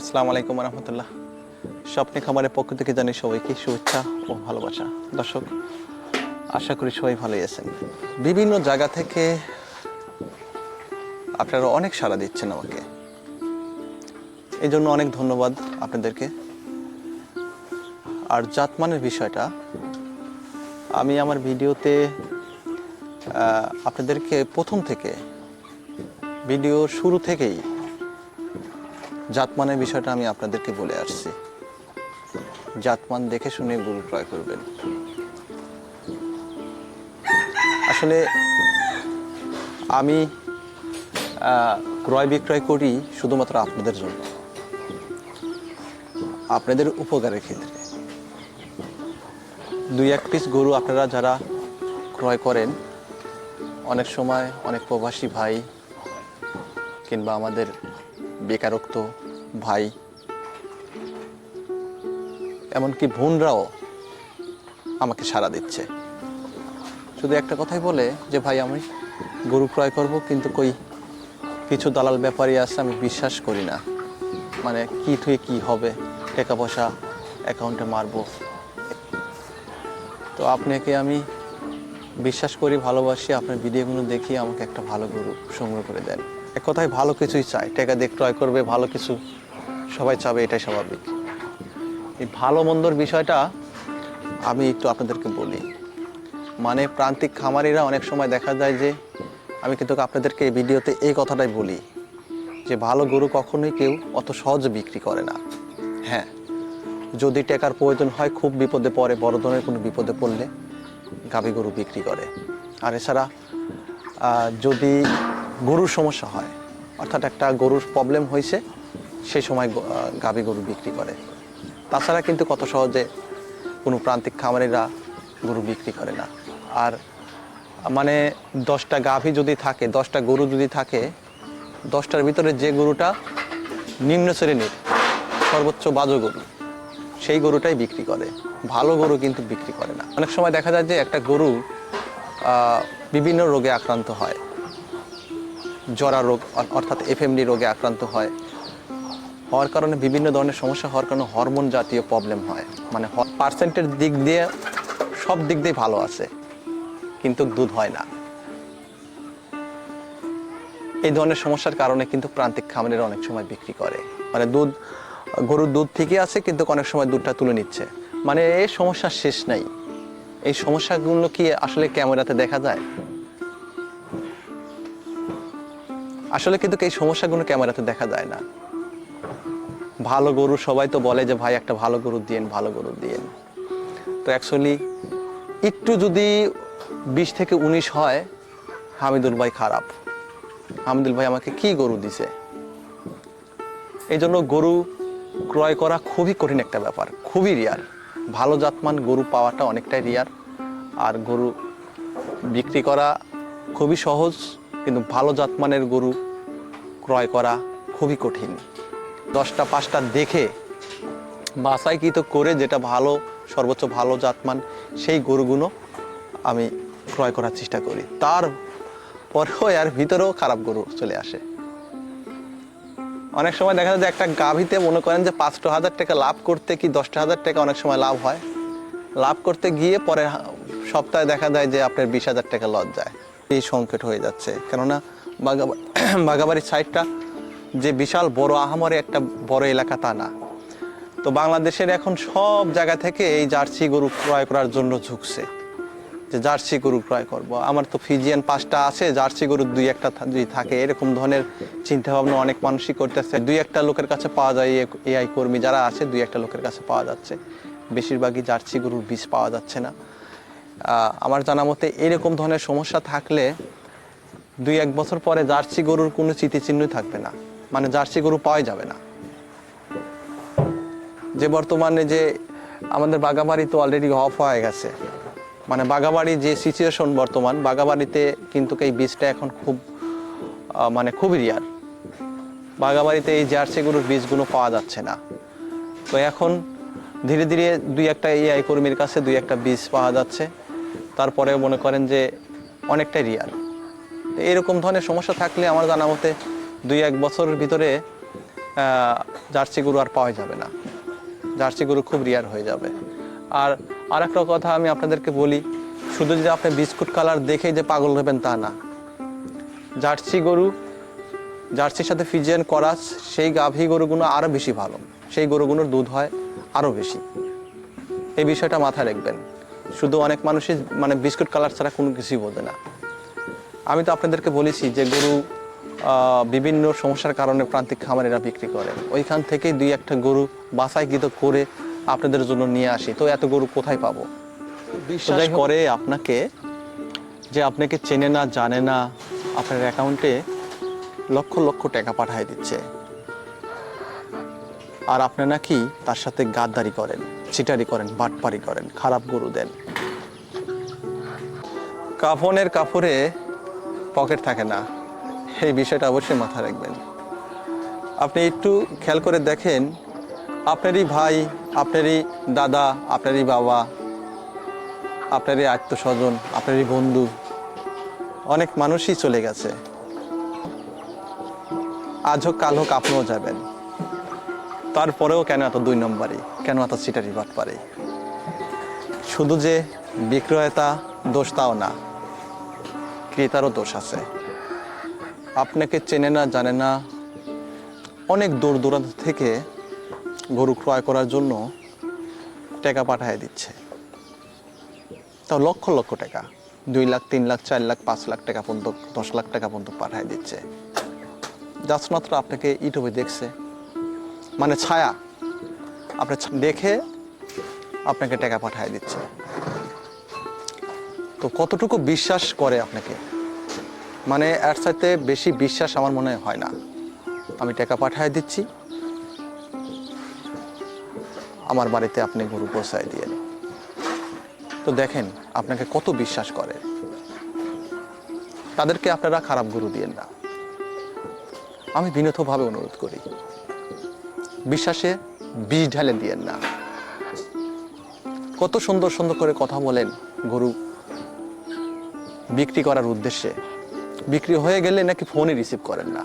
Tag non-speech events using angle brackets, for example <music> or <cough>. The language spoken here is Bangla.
আসসালামু আলাইকুম রহমতুল্লাহ স্বপ্নে খামারের পক্ষ থেকে জানি সবাইকে শুভেচ্ছা ও ভালোবাসা। দর্শক, আশা করি সবাই ভালোই আছেন। বিভিন্ন জায়গা থেকে আপনারা অনেক সাড়া দিচ্ছেন আমাকে। এই জন্য অনেক ধন্যবাদ আপনাদেরকে। আর জাতমানের বিষয়টা, আমি আমার ভিডিওতে আপনাদেরকে প্রথম থেকে ভিডিও শুরু থেকেই জাতমানের বিষয়টা আমি আপনাদেরকে বলে আসছি। জাতমান দেখে শুনে গরু ক্রয় করবেন। আসলে আমি ক্রয় বিক্রয় করি শুধুমাত্র আপনাদের জন্য। আপনাদের উপকারের ক্ষেত্রে। দুই এক পিস গরু আপনারা যারা ক্রয় করেন, অনেক সময় অনেক প্রবাসী ভাই কিংবা আমাদের বেকারত্ব ভাই। এমনকি বোনরাও আমাকে সাড়া দিচ্ছে। শুধু একটা কথাই বলে যে, ভাই, আমি গরু ক্রয় করব, কিন্তু কই কিছু দালাল ব্যাপারী আছে, আমি বিশ্বাস করি না। মানে কি থুয়ে কি হবে, টাকা পয়সা অ্যাকাউন্টে মারবো। তো আপনাকে আমি বিশ্বাস করি, ভালোবাসি, আপনার ভিডিওগুলো দেখি, আমাকে একটা ভালো গরু সংগ্রহ করে দেন। এক কথায় ভালো কিছুই চাই। টাকা দিয়ে ক্রয় করবে, ভালো কিছু সবাই চাবে এটাই স্বাভাবিক। এই ভালো মন্দর বিষয়টা আমি একটু আপনাদেরকে বলি। মানে প্রান্তিক খামারিরা অনেক সময় দেখা যায় যে, আমি কিন্তু আপনাদেরকে এই ভিডিওতে এই কথাটাই বলি যে, ভালো গরু কখনোই কেউ অত সহজে বিক্রি করে না। হ্যাঁ যদি টাকার প্রয়োজন হয়, খুব বিপদে পড়ে, বড় ধরনের কোনো বিপদে পড়লে গাভী গরু বিক্রি করে। আর এছাড়া যদি গরুর সমস্যা হয়, অর্থাৎ একটা গরুর প্রবলেম হয়েছে সেই সময় গ- আহ, গাভী গরু বিক্রি করে। তাছাড়া কিন্তু কত সহজে কোনো প্রান্তিক খামারিরা গরু বিক্রি করে না। আর মানে দশটা গাভী যদি থাকে দশটা গরু যদি থাকে দশটার ভিতরে যে গরুটা নিম্ন শ্রেণির সর্বোচ্চ বাজো গরু সেই গরুটাই বিক্রি করে। ভালো গরু কিন্তু বিক্রি করে না। অনেক সময় দেখা যায় যে একটা গরু বিভিন্ন রোগে আক্রান্ত হয়। জরা রোগ অর্থাৎ এফএমডি রোগে আক্রান্ত হয়। হওয়ার কারণে বিভিন্ন ধরনের সমস্যা হওয়ার কারণে হরমোন জাতীয় প্রবলেম হয়। মানে পার্সেন্টের দিক দিয়ে সব দিক দিয়ে ভালো আছে, কিন্তু দুধ হয় না। এই ধরনের সমস্যার কারণে কিন্তু প্রান্তিক খামারের অনেক সময় বিক্রি করে। মানে দুধ, গরুর দুধ ঠিকই আছে, কিন্তু অনেক সময় দুধটা তুলে নিচ্ছে। মানে এই সমস্যার শেষ নাই। এই সমস্যাগুলো কি আসলে ক্যামেরাতে দেখা যায়? আসলে কিন্তু এই সমস্যাগুলো ক্যামেরাতে দেখা যায় না। ভালো গরু সবাই তো বলে যে, ভাই, একটা ভালো গরু দিয়েন, ভালো গরু দিয়েন। তো অ্যাকচুয়ালি একটু যদি বিশ থেকে উনিশ হয়, হামিদুল ভাই খারাপ। হামিদুল ভাই আমাকে কি গরু দিছে? এই জন্য গরু ক্রয় করা খুবই কঠিন একটা ব্যাপার, খুবই রিয়ার ভালো জাতমান গরু পাওয়াটা অনেকটাই রিয়ার আর গরু বিক্রি করা খুবই সহজ, কিন্তু ভালো জাতমানের গরু ক্রয় করা খুবই কঠিন। দশটা, পাঁচটা দেখে বাছাইকৃত করে যেটা ভালো, সর্বোচ্চ ভালো জাতমান, সেই গরুগুলো আমি ক্রয় করার চেষ্টা করি। তার পরেও এর ভিতরেও খারাপ গরু চলে আসে। অনেক সময় দেখা যায় যে একটা গাভীতে মনে করেন যে পাঁচটা হাজার টাকা লাভ করতে কি দশটা হাজার টাকা অনেক সময় লাভ হয়। লাভ করতে গিয়ে পরে সপ্তাহে দেখা যায় যে আপনার বিশ হাজার টাকা লস যায়। এই সংকট হয়ে যাচ্ছে। কেননা বাগাবাড়ির <clears throat> সাইডটা যে বিশাল বড় আহামরে একটা বড় এলাকা তা না। তো বাংলাদেশের এখন সব জায়গা থেকে এই জার্সি গরু ক্রয় করার জন্য ঝুঁকছে। যে জার্সি গরু ক্রয় করব। আমার তো ফিজিয়ান পাঁচটা আছে, জার্সি গরু দুই একটা যদি থাকে। এরকম ধরনের চিন্তা ভাবনা অনেক মানুষই করতেছে। দুই একটা লোকের কাছে পাওয়া যায় এআই কর্মী যারা আছে, দুই একটা লোকের কাছে পাওয়া যাচ্ছে। বেশিরভাগই জার্সি গরুর বীজ পাওয়া যাচ্ছে না। আমার জানা মতে এরকম ধরনের সমস্যা থাকলে দুই এক বছর পরে জার্সি গরুর কোনো চিহ্নই থাকবে না। মানে জার্সি গরু পাওয়াই যাবে না। যে বর্তমানে যে আমাদের বাগাবাড়ি তো অলরেডি অফ হয়ে গেছে। মানে বাগাবাড়ি যে সিচুয়েশন বর্তমান, বাগাবাড়িতে কিন্তু এই বীজটা এখন খুব মানে খুবই রিয়ার বাগাবাড়িতে এই জার্সি গরুর বীজগুলো পাওয়া যাচ্ছে না। তো এখন ধীরে ধীরে দুই একটা এআই কর্মীর কাছে দুই একটা বীজ পাওয়া যাচ্ছে। তারপরে মনে করেন যে অনেকটাই রিয়ার এরকম ধরনের সমস্যা থাকলে আমার জানা মতে দুই এক বছরের ভিতরে জার্সি গরু আর পাওয়া যাবে না। জার্সি গরু খুব রিয়ার হয়ে যাবে। আর আরেকটা কথা আমি আপনাদেরকে বলি, শুধু যে আপনি বিস্কুট কালার দেখেই যে পাগল হবেন তা না। জার্সি গরু, জার্সির সাথে ফিজিয়ান করাস, সেই গাভী গরুগুলো আরও বেশি ভালো। সেই গরুগুলোর দুধ হয় আরও বেশি। এই বিষয়টা মাথায় রাখবেন। শুধু অনেক মানুষই মানে বিস্কুট কালার ছাড়া কোনো কিছুই বোঝে না। আমি তো আপনাদেরকে বলেছি যে গরু বিভিন্ন সমস্যার কারণে প্রান্তিক খামারেরা বিক্রি করে। ওইখান থেকেই দুই একটা গরু বাছাইকৃত করে আপনাদের জন্য নিয়ে আসি। তো এত গরু কোথায় পাবো? বিশ্বাস করে আপনাকে যে আপনাকে চেনে না জানে না আপনার অ্যাকাউন্টে লক্ষ লক্ষ টাকা পাঠিয়ে দিচ্ছে। আর আপনি নাকি তার সাথে গাদ্দারি করেন চিটারি করেন বাটপারি করেন খারাপ গরু দেন। কাফনের কাপড়ে পকেট থাকে না। এই বিষয়টা অবশ্যই মাথায় রাখবেন। আপনি একটু খেয়াল করে দেখেন, আপনারই ভাই, আপনারই দাদা, আপনারই বাবা, আপনারই আত্মস্বজন আপনারই বন্ধু, অনেক মানুষই চলে গেছে। আজ হোক, কাল হোক, আপনিও যাবেন। তারপরেও কেন এত দুই নম্বরই কেন এত সিটারি বাট পারে? শুধু যে বিক্রয়তা দোষ তাও না, ক্রেতারও দোষ আছে। আপনাকে চেনে না, জানে না, অনেক দূর দূরান্ত থেকে গরু ক্রয় করার জন্য টাকা পাঠিয়ে দিচ্ছে। তাও লক্ষ লক্ষ টাকা, দুই লাখ, তিন লাখ, চার লাখ, পাঁচ লাখ টাকা পর্যন্ত, দশ লাখ টাকা পর্যন্ত পাঠিয়ে দিচ্ছে। জাস্ট মাত্র আপনাকে ইউটিউবে দেখছে। মানে ছায়া, আপনি দেখে আপনাকে টাকা পাঠিয়ে দিচ্ছে। তো কতটুকু বিশ্বাস করে আপনাকে? মানে এর সাথে বেশি বিশ্বাস আমার মনে হয় না। আমি টাকা পাঠিয়ে দিচ্ছি। আমার বাড়িতে আপনি গরু পৌঁছায় দিয়ে তো দেখেন, আপনাকে কত বিশ্বাস করে। তাদেরকে আপনারা খারাপ গুরু দিয়েন না। আমি বিনীতভাবে অনুরোধ করি, বিশ্বাসে বিষ ঢালে দিয়েন না। কত সুন্দর সুন্দর করে কথা বলেন গরু বিক্রি করার উদ্দেশ্যে। বিক্রি হয়ে গেলে নাকি ফোনই রিসিভ করেন না।